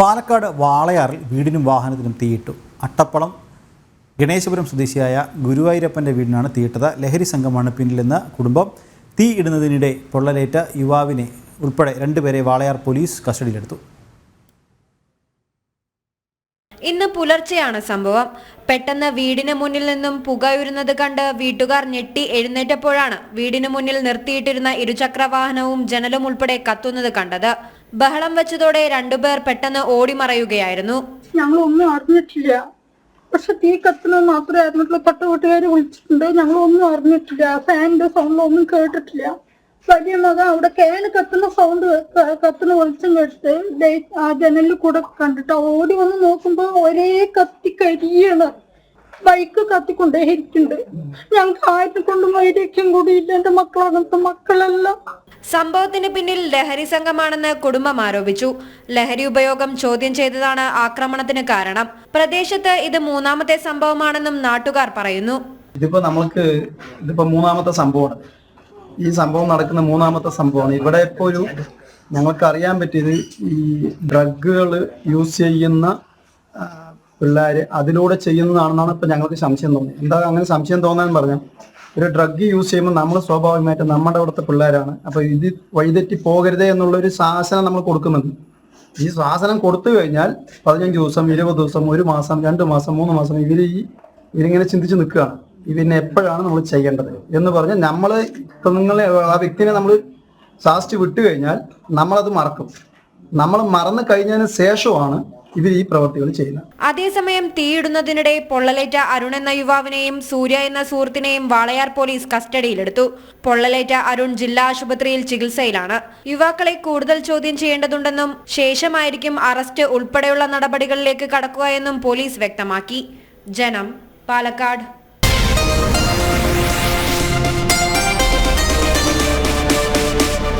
പാലക്കാട് വാളയാറിൽ വീടിനും വാഹനത്തിനും തീയിട്ടു. അട്ടപ്പളം ഗണേശപുരം സ്വദേശിയായ ഗുരുവായൂരപ്പന്റെ വീടിനാണ് തീയിട്ടത്. ലഹരി സംഘമാണ് പിന്നിലെന്ന് കുടുംബം തീ ഇടുന്നതിനിടെ പൊള്ളലേറ്റ യുവാവിനെ ഉൾപ്പെടെ രണ്ടുപേരെ വാളയാർ പോലീസ് കസ്റ്റഡിയിലെടുത്തു. ഇന്ന് പുലർച്ചെയാണ് സംഭവം. പെട്ടെന്ന് വീടിന് മുന്നിൽ നിന്നും പുകയുരുന്നത് കണ്ട് വീട്ടുകാർ ഞെട്ടി എഴുന്നേറ്റപ്പോഴാണ് വീടിന് മുന്നിൽ നിർത്തിയിട്ടിരുന്ന ഇരുചക്ര വാഹനവും ജനലും ഉൾപ്പെടെ കത്തുന്നത് കണ്ടത്. ബഹളം വെച്ചതോടെ രണ്ടുപേർ പെട്ടെന്ന് ഓടിമറയുകയായിരുന്നു. ഞങ്ങൾ ഒന്നും അറിഞ്ഞിട്ടില്ല. പക്ഷെ തീ കത്തുന്നത് മാത്രമേ അറിഞ്ഞിട്ടുള്ളൂ. പത്ത് കൂട്ടുകാർ വിളിച്ചിട്ടുണ്ട്. ഞങ്ങൾ ഒന്നും അറിഞ്ഞിട്ടില്ല. ഫാനിന്റെ സൗണ്ട് ഒന്നും കേട്ടിട്ടില്ല. വലിയ മകൻ അവിടെ കേന് കത്തുന്ന സൗണ്ട് കത്തുന്ന വെളിച്ചം കേട്ടിട്ട് ആ ജനലിൽ കൂടെ കണ്ടിട്ട് ഓടി വന്ന് നോക്കുമ്പോ ഒരേ കത്തി കരിയാണ്. ബൈക്ക് കത്തിക്കൊണ്ടേ ഇരിക്കുന്നുണ്ട്. ഞങ്ങൾക്ക് ആരും കൊണ്ടും വൈരക്യം കൂടിയില്ല എന്റെ മക്കളാണ്. മക്കളെല്ലാം സംഭവത്തിന് പിന്നിൽ ലഹരി സംഘമാണെന്ന് കുടുംബം ആരോപിച്ചു. ലഹരി ഉപയോഗം ചോദ്യം ചെയ്തതാണ് ആക്രമണത്തിന് കാരണം. പ്രദേശത്ത് ഇത് മൂന്നാമത്തെ സംഭവമാണെന്നും നാട്ടുകാർ പറയുന്നു. ഇതിപ്പോ നമ്മൾക്ക് ഇതിപ്പോ മൂന്നാമത്തെ സംഭവമാണ്. ഈ സംഭവം നടക്കുന്ന മൂന്നാമത്തെ സംഭവമാണ്. ഇവിടെ ഇപ്പോ ഒരു ഞങ്ങൾക്ക് അറിയാൻ പറ്റിയത് ഈ ഡ്രഗുകൾ യൂസ് ചെയ്യുന്ന പിള്ളേര് അതിലൂടെ ചെയ്യുന്നതാണെന്നാണ് ഇപ്പൊ ഞങ്ങൾക്ക് സംശയം തോന്നുന്നത് എന്താ അങ്ങനെ സംശയം തോന്നാൻ പറഞ്ഞാൽ ഒരു ഡ്രഗ് യൂസ് ചെയ്യുമ്പോൾ നമ്മൾ സ്വാഭാവികമായിട്ട് നമ്മുടെ അവിടുത്തെ പിള്ളേരാണ്. അപ്പൊ ഇത് വഴിതെറ്റി പോകരുതേ എന്നുള്ള ഒരു ശാസനം നമ്മൾ കൊടുക്കുന്നുണ്ട്. ഈ ശാസനം കൊടുത്തു കഴിഞ്ഞാൽ പതിനഞ്ച് ദിവസം ഇരുപത് ദിവസം ഒരു മാസം രണ്ട് മാസം മൂന്ന് മാസം ഇവർ ഈ ഇവരിങ്ങനെ ചിന്തിച്ച് നിൽക്കുകയാണ്. ഇവരിനെ എപ്പോഴാണ് നമ്മൾ ചെയ്യേണ്ടത്? എന്ന് പറഞ്ഞ് നമ്മൾ നിങ്ങൾ ആ വ്യക്തിനെ നമ്മൾ ശാസിച്ച് വിട്ടു കഴിഞ്ഞാൽ നമ്മളത് മറക്കും. നമ്മൾ മറന്നു കഴിഞ്ഞതിന് ശേഷമാണ് ഇവർ ഈ പ്രവർത്തികൾ ചെയ്യുന്നത്. അതേസമയം തീയിടുന്നതിനിടെ പൊള്ളലേറ്റ അരുൺ എന്ന യുവാവിനെയും സൂര്യ എന്ന സുഹൃത്തിനെയും വാളയാർ പോലീസ് കസ്റ്റഡിയിലെടുത്തു. പൊള്ളലേറ്റ അരുൺ ജില്ലാ ആശുപത്രിയിൽ ചികിത്സയിലാണ്. യുവാക്കളെ കൂടുതൽ ചോദ്യം ചെയ്യേണ്ടതുണ്ടെന്നും ശേഷമായിരിക്കും അറസ്റ്റ് ഉൾപ്പെടെയുള്ള നടപടികളിലേക്ക് കടക്കുക എന്നും പോലീസ് വ്യക്തമാക്കി. ജനം പാലക്കാട്.